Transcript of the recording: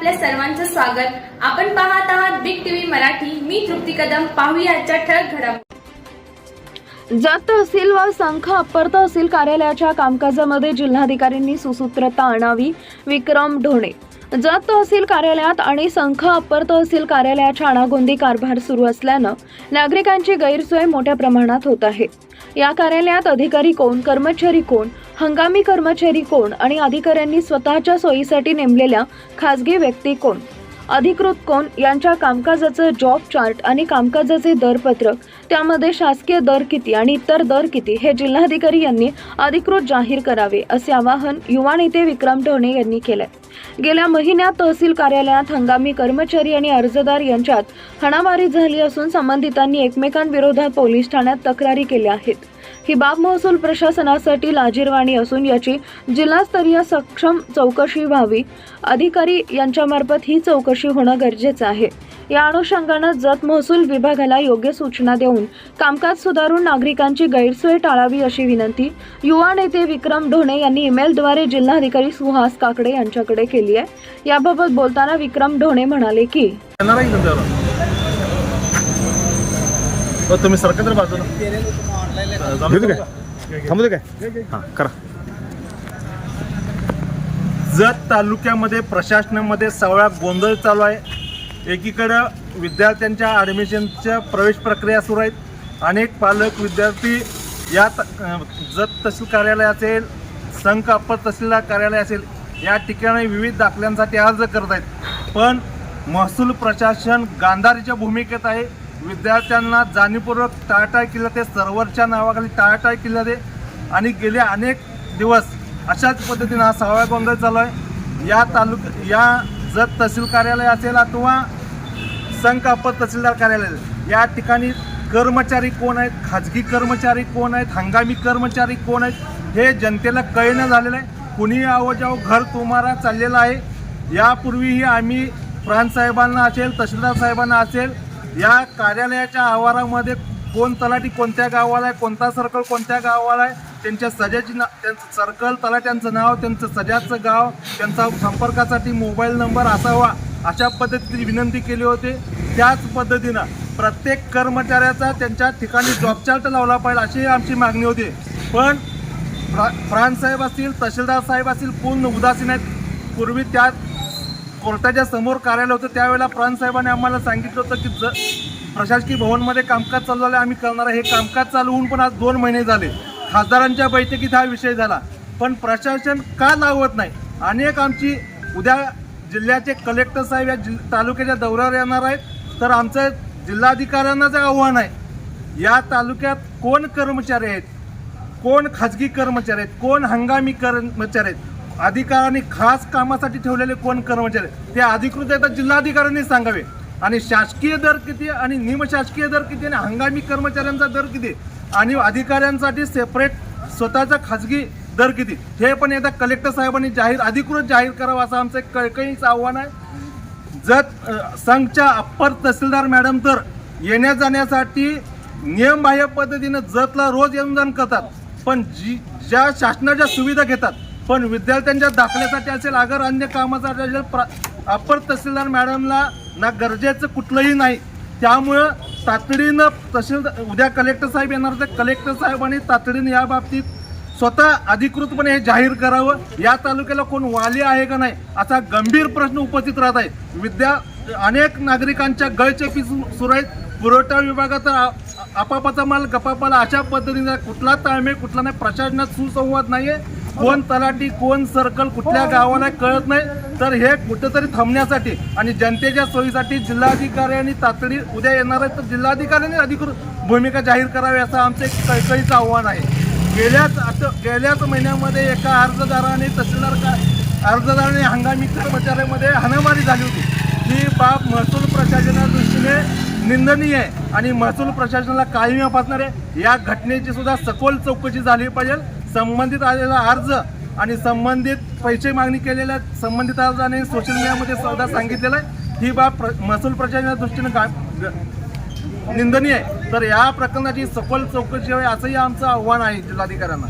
आपल्या सर्वांचं स्वागत. आपण पाहत आहात बिग टीव्ही मराठी. मी तृप्ती कदम. पाहूया आजच्या ठळक घडामोडी. जत तहसील व संख अप्पर तहसील कार्यालयाच्या कामकाजामध्ये जिल्हाधिकाऱ्यांनी सुसूत्रता आणावी विक्रम ढोणे. जत तहसील कार्यालयात आणि संख अप्पर तहसील कार्यालयाच्या अणागोंदी कारभार सुरू असल्यानं नागरिकांची गैरसोय मोठ्या प्रमाणात होत आहे. या कार्यालयात अधिकारी कोण कर्मचारी कोण हंगामी कर्मचारी कोण आणि अधिकाऱ्यांनी स्वतःच्या सोयीसाठी नेमलेल्या खासगी व्यक्ती कोण? अधिकृत कोण? यांच्या कामकाजाचं जॉब चार्ट आणि कामकाजाचे दरपत्रक त्यामध्ये शासकीय दर किती आणि इतर दर किती हे जिल्हाधिकारी यांनी अधिकृत जाहीर करावे असे आवाहन युवा नेते विक्रम ढोणे यांनी केलंय. गेल्या महिन्यात तहसील कार्यालयात हंगामी कर्मचारी आणि अर्जदार यांच्यात हाणामारी झाली असून संबंधितांनी एकमेकांविरोधात पोलीस ठाण्यात तक्रारी केल्या आहेत. ही बाब महसूल प्रशासनासाठी लाजीरवाणी असून याची जिल्हास्तरीय सक्षम चौकशी व्हावी. अधिकारी यांच्यामार्फत ही चौकशी होणं गरजेचं आहे. या अनुषंगानं जत महसूल विभागाला योग्य सूचना देऊन कामकाज सुधारून नागरिकांची गैरसोय टाळावी अशी विनंती युवा नेते विक्रम ढोणे यांनी ईमेलद्वारे जिल्हाधिकारी सुहास काकडे यांच्याकडे केली आहे. याबाबत बोलताना विक्रम ढोणे म्हणाले की हो, तुम्ही सरकार बाजूला. घेऊ काय? थांबू दे काय? हां करा. जत तालुक्यामध्ये प्रशासनामध्ये सगळा गोंधळ चालू आहे. एकीकडं विद्यार्थ्यांच्या ॲडमिशनच्या प्रवेश प्रक्रिया सुरू आहेत. अनेक पालक विद्यार्थी या त- जत तहसील कार्यालय असेल संघ अप्पर तहसीलदार कार्यालय असेल या ठिकाणी विविध दाखल्यांसाठी अर्ज करत आहेत. पण महसूल प्रशासन गांधारीच्या भूमिकेत आहे. विद्यार्थ्यांना जाणीवपूर्वक टाळाटाळ केलं ते सर्व्हरच्या नावाखाली टाळाटाळ केलं ते. आणि गेले अनेक दिवस अशाच पद्धतीनं हा सहावा गोंधळ चालू आहे. या तालुक या जत तहसील कार्यालय असेल अथवा संघ अप्पर तहसीलदार कार्यालय या ठिकाणी कर्मचारी कोण आहेत खाजगी कर्मचारी कोण आहेत हंगामी कर्मचारी कोण आहेत हे जनतेला कळणं झालेलं आहे. कुणी आवजाव जाओ घर तुम्हाला चाललेलं आहे. यापूर्वीही आम्ही प्रांत साहेबांना असेल तहसीलदार साहेबांना असेल या कार्यालयाच्या आवारामध्ये कोण तलाठी कोणत्या गावाला आहे कोणता सर्कल कोणत्या गावाला आहे त्यांच्या सजाची ना त्यांचं सर्कल तलाट्यांचं नाव त्यांचं सजाचं गाव त्यांचा संपर्कासाठी मोबाईल नंबर असावा अशा पद्धतीची विनंती केली होती. त्याच पद्धतीनं प्रत्येक कर्मचाऱ्याचा त्यांच्या ठिकाणी जॉब चार्ट लावला पाहिजे अशी आमची मागणी होती. पण फ्रा फ्रान्स साहेब असतील तहसीलदार साहेब असतील पूर्ण उदासीन आहेत. पूर्वी त्या कोर्टाच्या समोर कार्यालय होतं त्यावेळेला फ्रान्स साहेबांनी आम्हाला सांगितलं होतं की ज प्रशासकीय भवनमध्ये कामकाज चालू झालं आम्ही करणार आहे. हे कामकाज चालू होऊन पण आज दोन महिने झाले. खासदारांच्या बैठकीत हा विषय झाला. पण प्रशासन का लावत नाही? अनेक आमची उद्या जिल्ह्याचे कलेक्टर साहेब या जिल तालुक्याच्या दौऱ्यावर येणार आहेत. तर आमचं जिल्हाधिकाऱ्यांनाच आव्हान आहे या तालुक्यात कोण कर्मचारी आहेत? कोण खाजगी कर्मचारी आहेत? कोण हंगामी कर्मचारी आहेत? अधिकाऱ्यांनी खास कामासाठी ठेवलेले कोण कर्मचारी? ते अधिकृत आहेत जिल्हाधिकाऱ्यांनी सांगावे. आणि शासकीय दर किती आणि निमशासकीय दर किती आणि हंगामी कर्मचाऱ्यांचा दर किती आणि अधिकाऱ्यांसाठी सेपरेट स्वतःचा खाजगी दर किती? हे पण एकदा कलेक्टर साहेबांनी जाहीर अधिकृत जाहीर करावं असं आमचं एक कळकळीचं आव्हान आहे. जत संघच्या अप्पर तहसीलदार मॅडम तर येण्या जाण्यासाठी नियमबाह्य पद्धतीनं जतला रोज येऊन जाण करतात. पण जी ज्या शासनाच्या सुविधा घेतात पण विद्यार्थ्यांच्या दाखल्यासाठी असेल अगर अन्य कामासाठी असेल प्रा अप्पर तहसीलदार मॅडमला ना गरजेचं कुठलंही नाही. त्यामुळं तातडीनं तहसील उद्या कलेक्टर साहेब येणार तर कलेक्टर साहेबांनी तातडीनं या बाबतीत स्वतः अधिकृतपणे हे जाहीर करावं. या तालुक्याला कोण वाली आहे का नाही असा गंभीर प्रश्न उपस्थित राहत आहे. विद्या अनेक नागरिकांच्या गळचेपी सुरू आहेत पुरवठा विभागात आपापाचा माल गपापाला अशा पद्धतीने कुठला ताळमेळ कुठला नाही प्रशासनात सुसंवाद नाही आहे कोण तलाठी कोण सर्कल कुठल्या गावाला कळत नाही. तर हे कुठेतरी थांबण्यासाठी आणि जनतेच्या सोयीसाठी जिल्हाधिकाऱ्यांनी तातडी उद्या येणार आहे तर जिल्हाधिकाऱ्यांनी अधिकृत भूमिका जाहीर करावी असं आमचं एक कळकळीचं आव्हान आहे. गेल्याच आता गेल्याच महिन्यामध्ये एका अर्जदाराने तहसीलदार का अर्जदाराने हंगामी कर्मचाऱ्यामध्ये हाणामारी झाली होती. ही बाब महसूल प्रशासना दृष्टीने निंदनीय आहे आणि महसूल प्रशासनाला कायमी फासणार आहे. या घटनेची सुद्धा सखोल चौकशी झाली पाहिजे. संबंधित आलेला अर्ज आणि संबंधित पैसे मागणी केलेल्या संबंधित अर्जाने सोशल मीडियामध्ये सुद्धा सांगितलेलं आहे. ही बाब प्र महसूल प्रशासनाच्या दृष्टीने का निंदनीय आहे. तर या प्रकरणाची सखोल चौकशी व्हावी असंही आमचं आव्हान आहे जिल्हाधिकाऱ्यांना.